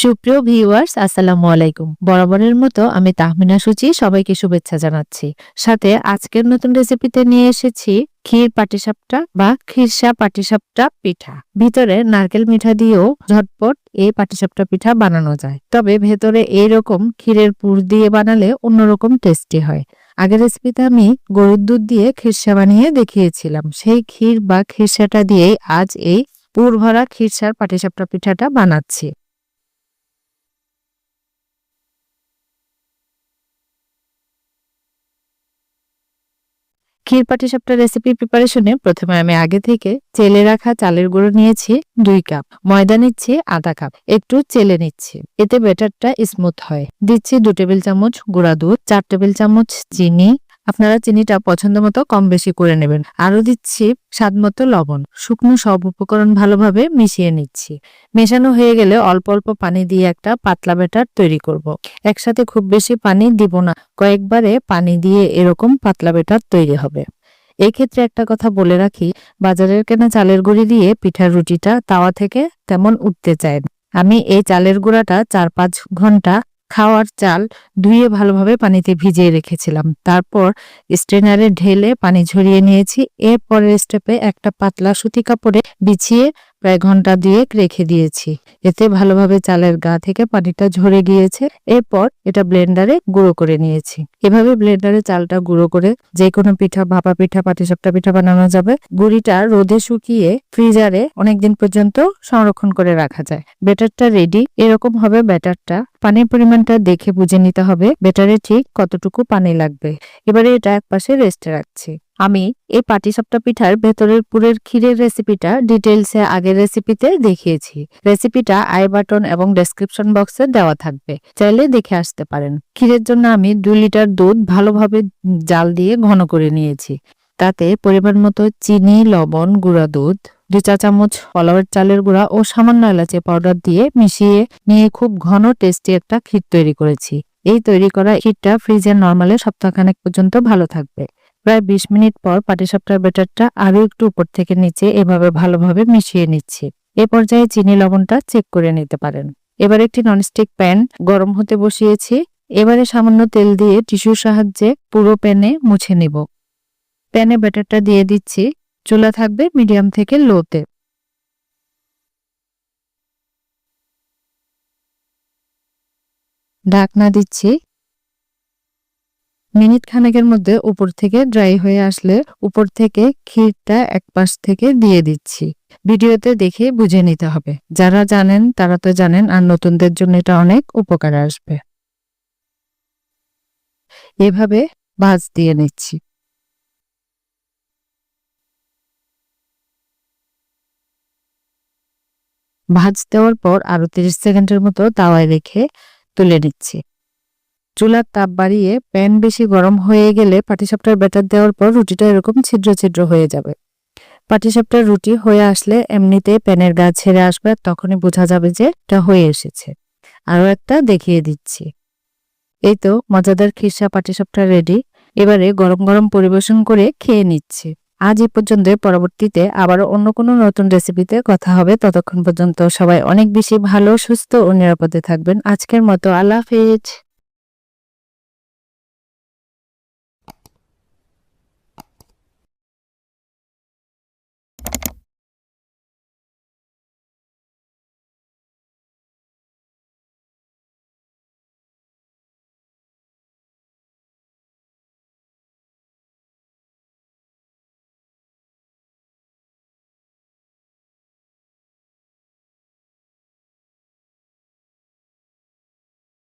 সুপ্রিয় ভিউয়ার্স, আসসালামু আলাইকুম। বরাবরের মতো আমি তাহমিনা সূচি, সবাইকে শুভেচ্ছা জানাচ্ছি। সাথে আজকের নতুন রেসিপিতে নিয়ে এসেছি ক্ষীর পাটিসাপটা বা খিরসা পাটিসাপটা পিঠা। ভিতরে নারকেল মিঠা দিয়েও ঝটপট এই পাটিসাপটা পিঠা বানানো যায়। তবে ভেতরে এইরকম ক্ষীরের পুর দিয়ে বানালে অন্যরকম টেস্টি হয়। আগের রেসিপিতে আমি গরুর দুধ দিয়ে খিরসা বানিয়ে দেখিয়েছিলাম। সেই ক্ষীর বা খিরসাটা দিয়েই আজ এই পুর ভরা খিরসার পাটিসাপটা পিঠাটা বানাচ্ছি। ক্ষীর পাটি সাপটা রেসিপি প্রিপারেশনে প্রথমে আমি আগে থেকে চেলে রাখা চালের গুঁড়ো নিয়েছি দুই কাপ ময়দা নিচ্ছি আধা কাপ একটু চেলে নিচ্ছি। এতে ব্যাটারটা স্মুথ হয়। দিচ্ছি দু টেবিল চামচ গুঁড়া দুধ, চার টেবিল চামচ চিনি আপনারা চিনিটা পছন্দ মতো কম বেশি করে নেবেন। আরও দিচ্ছি স্বাদ মতো লবণ। শুকনো সব উপকরণ ভালোভাবে মিশিয়ে নিচ্ছি। মেশানো হয়ে গেলে অল্প অল্প পানি দিয়ে একটা পাতলা ব্যাটার তৈরি করব। একসাথে খুব বেশি পানি দিব না। কয়েকবারে পানি দিয়ে এরকম পাতলা ব্যাটার তৈরি হবে। এই ক্ষেত্রে একটা কথা বলে রাখি, বাজারের কেনা চালের গুঁড়ি দিয়ে পিঠার রুটিটা তাওয়া থেকে তেমন উঠতে চায় আমি এই চালের গুঁড়াটা চার পাঁচ ঘণ্টা খাওয়ার চাল ধুয়ে ভালোভাবে পানিতে ভিজিয়ে রেখেছিলাম। তারপর স্ট্রেনারে ঢেলে পানি ঝরিয়ে নিয়েছি। এরপরের স্টেপে একটা পাতলা সুতি কাপড়ে বিছিয়ে প্রায় ঘণ্টা দুয়েক রেখে দিয়েছি। এতে ভালোভাবে চালের গা থেকে পানিটা ঝরে গিয়েছে। এরপর এটা ব্লেন্ডারে গুঁড়ো করে নিয়েছি। এভাবে ব্লেন্ডারে চালটা গুঁড়ো করে যে কোনো পিঠা, ভাপা পিঠা, পাটিসাপটা পিঠা বানানো যাবে। গুঁড়িটা রোদে শুকিয়ে ফ্রিজারে অনেকদিন পর্যন্ত সংরক্ষণ করে রাখা যায়। ব্যাটারটা রেডি। এরকম হবে ব্যাটারটা। পানির পরিমাণটা দেখে বুঝে নিতে হবে ব্যাটারে ঠিক কতটুকু পানি লাগবে। এবারে এটা এক পাশে রেস্টে রাখছি। আমি এই পাটিসাপটা পিঠার ভেতরের পুরের ক্ষীরের রেসিপিটা ডিটেলসে আগের রেসিপিতে দেখিয়েছি। রেসিপিটা আই বাটন এবং ডেসক্রিপশন বক্সে দেওয়া থাকবে। চাইলে দেখে আসতে পারেন। ক্ষীরের জন্য আমি দুই লিটার দুধ ভালোভাবে জাল দিয়ে ঘন করে নিয়েছি। তাতে পরিমাণ মতো চিনি, লবণ, গুঁড়া দুধ, দুই চা চামচ পলাওয়ের চালের গুঁড়া ও সামান্য এলাচি পাউডার দিয়ে মিশিয়ে নিয়ে খুব ঘন টেস্টি একটা ক্ষীর তৈরি করেছি। এই তৈরি করা ক্ষীরটা ফ্রিজের নর্মালে সপ্তাহখানেক পর্যন্ত ভালো থাকবে। প্রায় বিশ মিনিট পর পাটিসাপটার ব্যাটারটা আরও একটু উপর থেকে নিচে এভাবে ভালোভাবে মিশিয়ে নিচ্ছি। এ পর্যায়ে চিনি লবণটা চেক করে নিতে পারেন। এবার একটি ননস্টিক প্যান গরম হতে বসিয়েছি। এবারে সামান্য তেল দিয়ে টিস্যুর সাহায্যে পুরো প্যানে মুছে নিব। প্যানে ব্যাটারটা দিয়ে দিচ্ছি। চুলা থাকবে মিডিয়াম থেকে লোতে। ঢাকনা দিচ্ছি। মিনিট খানেকের মধ্যে উপর থেকে ড্রাই হয়ে আসলে উপর থেকে ক্ষীরটা এক পাশ থেকে দিয়ে দিচ্ছি। ভিডিওতে দেখে বুঝে নিতে হবে। যারা জানেন, তারা তো জানেন, আর নতুনদের জন্য এটা অনেক উপকার আসবে। এভাবে ভাজ দিয়ে নিচ্ছি। ভাজ দেওয়ার পর আরও তিরিশ সেকেন্ডের মতো তাওয়ায় রেখে তুলে নিচ্ছি। চুলার তাপ বাড়িয়ে প্যান বেশি গরম হয়ে গেলে পাটিসাপটার ব্যাটার দেওয়ার পর রুটিটা এরকম ছিদ্র ছিদ্র হয়ে যাবে। পাটিসাপটার রুটি হয়ে আসলে এমনিতে প্যানের গা ছেড়ে আসবে, তখনই বোঝা যাবে যে এটা হয়ে এসেছে। আরও একটা দেখিয়ে দিচ্ছি। এই তো মজাদার খিরসা পাটিসাপটা রেডি এবারে গরম গরম পরিবেশন করে খেয়ে নিচ্ছি। আজ এই পর্যন্ত, পরবর্তীতে আবারও অন্য কোনো নতুন রেসিপিতে কথা হবে। ততক্ষণ পর্যন্ত সবাই অনেক বেশি ভালো, সুস্থ ও নিরাপদে থাকবেন। আজকের মতো আল্লাহ হাফেজ।